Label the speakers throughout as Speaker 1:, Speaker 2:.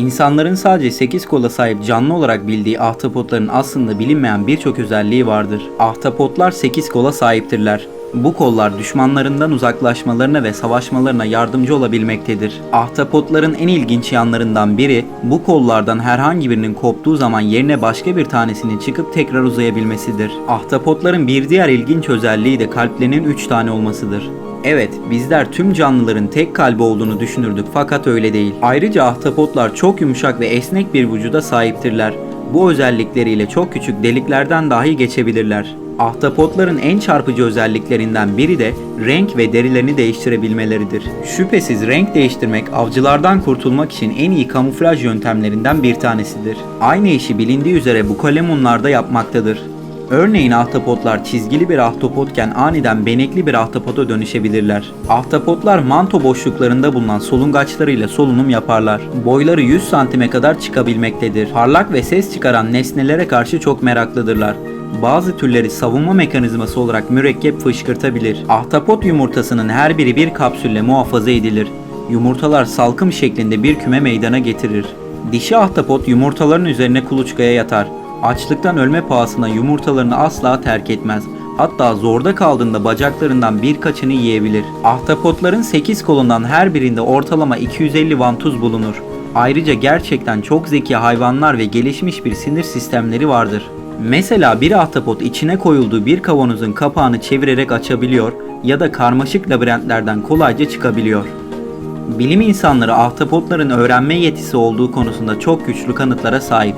Speaker 1: İnsanların sadece 8 kola sahip canlı olarak bildiği ahtapotların aslında bilinmeyen birçok özelliği vardır. Ahtapotlar 8 kola sahiptirler. Bu kollar düşmanlarından uzaklaşmalarına ve savaşmalarına yardımcı olabilmektedir. Ahtapotların en ilginç yanlarından biri bu kollardan herhangi birinin koptuğu zaman yerine başka bir tanesinin çıkıp tekrar uzayabilmesidir. Ahtapotların bir diğer ilginç özelliği de kalplerinin 3 tane olmasıdır. Evet, bizler tüm canlıların tek kalbi olduğunu düşünürdük fakat öyle değil. Ayrıca ahtapotlar çok yumuşak ve esnek bir vücuda sahiptirler. Bu özellikleriyle çok küçük deliklerden dahi geçebilirler. Ahtapotların en çarpıcı özelliklerinden biri de renk ve derilerini değiştirebilmeleridir. Şüphesiz renk değiştirmek avcılardan kurtulmak için en iyi kamuflaj yöntemlerinden bir tanesidir. Aynı işi bilindiği üzere bu kalemunlar da yapmaktadır. Örneğin ahtapotlar çizgili bir ahtapotken aniden benekli bir ahtapota dönüşebilirler. Ahtapotlar manto boşluklarında bulunan solungaçlarıyla solunum yaparlar. Boyları 100 santime kadar çıkabilmektedir. Parlak ve ses çıkaran nesnelere karşı çok meraklıdırlar. Bazı türleri savunma mekanizması olarak mürekkep fışkırtabilir. Ahtapot yumurtasının her biri bir kapsülle muhafaza edilir. Yumurtalar salkım şeklinde bir küme meydana getirir. Dişi ahtapot yumurtaların üzerine kuluçkaya yatar. Açlıktan ölme pahasına yumurtalarını asla terk etmez. Hatta zorda kaldığında bacaklarından birkaçını yiyebilir. Ahtapotların 8 kolundan her birinde ortalama 250 vantuz bulunur. Ayrıca gerçekten çok zeki hayvanlar ve gelişmiş bir sinir sistemleri vardır. Mesela bir ahtapot içine koyulduğu bir kavanozun kapağını çevirerek açabiliyor ya da karmaşık labirentlerden kolayca çıkabiliyor. Bilim insanları ahtapotların öğrenme yetisi olduğu konusunda çok güçlü kanıtlara sahip.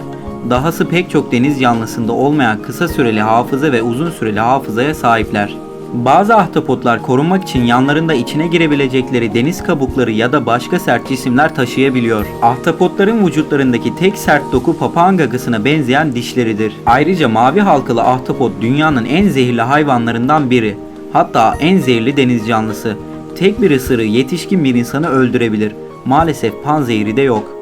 Speaker 1: Dahası pek çok deniz canlısında olmayan kısa süreli hafıza ve uzun süreli hafızaya sahipler. Bazı ahtapotlar korunmak için yanlarında içine girebilecekleri deniz kabukları ya da başka sert cisimler taşıyabiliyor. Ahtapotların vücutlarındaki tek sert doku papağan gagasına benzeyen dişleridir. Ayrıca mavi halkalı ahtapot dünyanın en zehirli hayvanlarından biri. Hatta en zehirli deniz canlısı. Tek bir ısırığı yetişkin bir insanı öldürebilir. Maalesef panzehiri de yok.